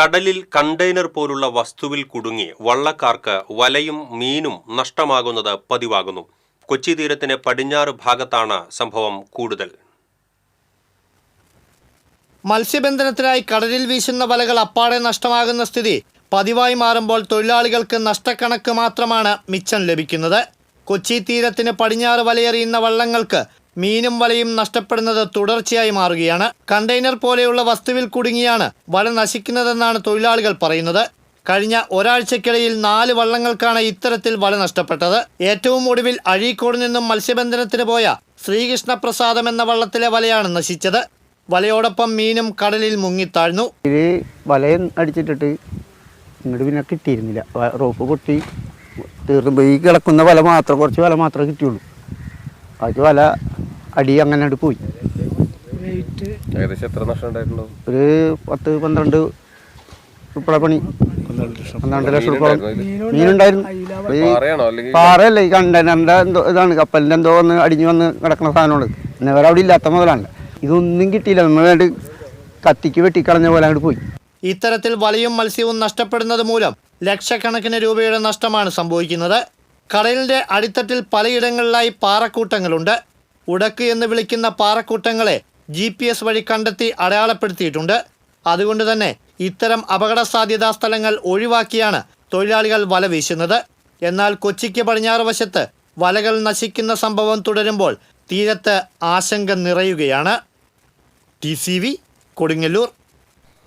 കടലിൽ കണ്ടെയ്നർ പോലുള്ള വസ്തുവിൽ കുടുങ്ങി വള്ളക്കാർക്ക് വലയും മീനും നഷ്ടമാകുന്നത് പതിവാകുന്നു. കൊച്ചി തീരത്തിന് പടിഞ്ഞാറ് ഭാഗത്താണ് സംഭവം കൂടുതൽ. മത്സ്യബന്ധനത്തിനായി കടലിൽ വീശുന്ന വലകൾ അപ്പാടെ നഷ്ടമാകുന്ന സ്ഥിതി പതിവായി മാറുമ്പോൾ തൊഴിലാളികൾക്ക് നഷ്ടക്കണക്ക് മാത്രമാണ് മിച്ചം ലഭിക്കുന്നത്. കൊച്ചി തീരത്തിന് പടിഞ്ഞാറ് വലയെറിയുന്ന വള്ളങ്ങൾക്ക് മീനും വലയും നഷ്ടപ്പെടുന്നത് തുടർച്ചയായി മാറുകയാണ്. കണ്ടെയ്നർ പോലെയുള്ള വസ്തുവിൽ കുടുങ്ങിയാണ് വല നശിക്കുന്നതെന്നാണ് തൊഴിലാളികൾ പറയുന്നത്. കഴിഞ്ഞ ഒരാഴ്ചക്കിടയിൽ നാല് വള്ളങ്ങൾക്കാണ് ഇത്തരത്തിൽ വല നഷ്ടപ്പെട്ടത്. ഏറ്റവും ഒടുവിൽ അഴീക്കോട് നിന്നും മത്സ്യബന്ധനത്തിന് പോയ ശ്രീകൃഷ്ണപ്രസാദം എന്ന വള്ളത്തിലെ വലയാണ് നശിച്ചത്. വലയോടൊപ്പം മീനും കടലിൽ മുങ്ങിത്താഴ്ന്നു. ഇത് വലയം അടിച്ചിട്ടിട്ട് ഇങ്ങോട്ട് പിന്നെ കിട്ടിയിരുന്നില്ല. റോപ്പ് പൊട്ടി തീർന്നു ഈ കിടക്കുന്ന വല മാത്രം കുറച്ച് വല മാത്രമേ കിട്ടിയുള്ളൂ. അത് വല അടി അങ്ങനെ അങ്ങട് പോയി. ഏകദേശം എത്ര നഷ്ടം ഒരു പത്ത് പന്ത്രണ്ട് ഉൾപ്പെടെ പണി. പന്ത്രണ്ട് ലക്ഷം. രൂപ മീനുണ്ടായിരുന്നു പാറയല്ല ഈ കണ്ടെയ്നറിന്റെ എന്തോ ഇതാണ്. കപ്പലിന്റെ എന്തോ വന്ന് അടിഞ്ഞു വന്ന് കിടക്കുന്ന സാധനമാണ്. ഇന്നവരെ അവിടെ ഇല്ലാത്ത മുതലാണ്. ഇതൊന്നും കിട്ടിയില്ല. നമ്മൾ വേണ്ടി കത്തിക്ക് വെട്ടിക്കളഞ്ഞ പോലെ അങ്ങോട്ട് പോയി. ഇത്തരത്തിൽ വലയും മത്സ്യവും നഷ്ടപ്പെടുന്നത് മൂലം ലക്ഷക്കണക്കിന് രൂപയുടെ നഷ്ടമാണ് സംഭവിക്കുന്നത്. കടലിന്റെ അടിത്തട്ടിൽ പലയിടങ്ങളിലായി പാറക്കൂട്ടങ്ങളുണ്ട്. ഉടക്ക് എന്ന് വിളിക്കുന്ന പാറക്കൂട്ടങ്ങളെ ജി പി എസ് വഴി കണ്ടെത്തി അടയാളപ്പെടുത്തിയിട്ടുണ്ട്. അതുകൊണ്ട് തന്നെ ഇത്തരം അപകട സാധ്യതാ സ്ഥലങ്ങൾ ഒഴിവാക്കിയാണ് തൊഴിലാളികൾ വല വീശുന്നത്. എന്നാൽ കൊച്ചിക്ക് പടിഞ്ഞാറ് വശത്ത് വലകൾ നശിക്കുന്ന സംഭവം തുടരുമ്പോൾ തീരത്ത് ആശങ്ക നിറയുകയാണ്. T C V Kodungallur.